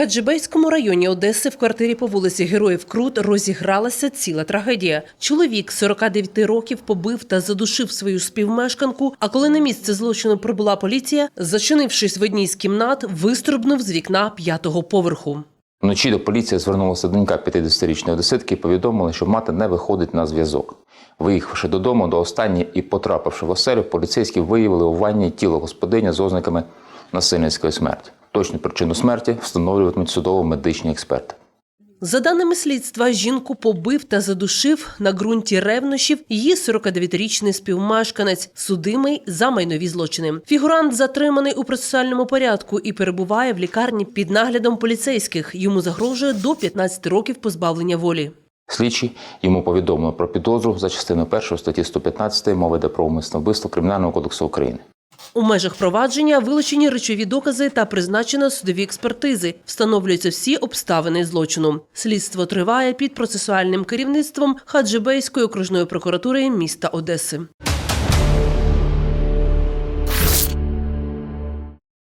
Хаджибейському районі Одеси в квартирі по вулиці Героїв Крут розігралася ціла трагедія. Чоловік 49 років побив та задушив свою співмешканку. А коли на місце злочину прибула поліція, зачинившись в одній з кімнат, вистрибнув з вікна п'ятого поверху. Вночі до поліції звернулася донька 50-річної одеситки і повідомили, що мати не виходить на зв'язок. Виїхавши додому до останньої і потрапивши в оселю, поліцейські виявили у ванні тіло господиня з ознаками насильницької смерті. Точну причину смерті встановлюватимуть судово-медичні експерти. За даними слідства, жінку побив та задушив на ґрунті ревнощів її 49-річний співмешканець, судимий за майнові злочини. Фігурант затриманий у процесуальному порядку і перебуває в лікарні під наглядом поліцейських. Йому загрожує до 15 років позбавлення волі. Слідчі йому повідомили про підозру за частиною 1 статті 115 мови йде про умисне вбивство Кримінального кодексу України. У межах провадження вилучені речові докази та призначено судові експертизи. Встановлюються всі обставини злочину. Слідство триває під процесуальним керівництвом Хаджибейської окружної прокуратури міста Одеси.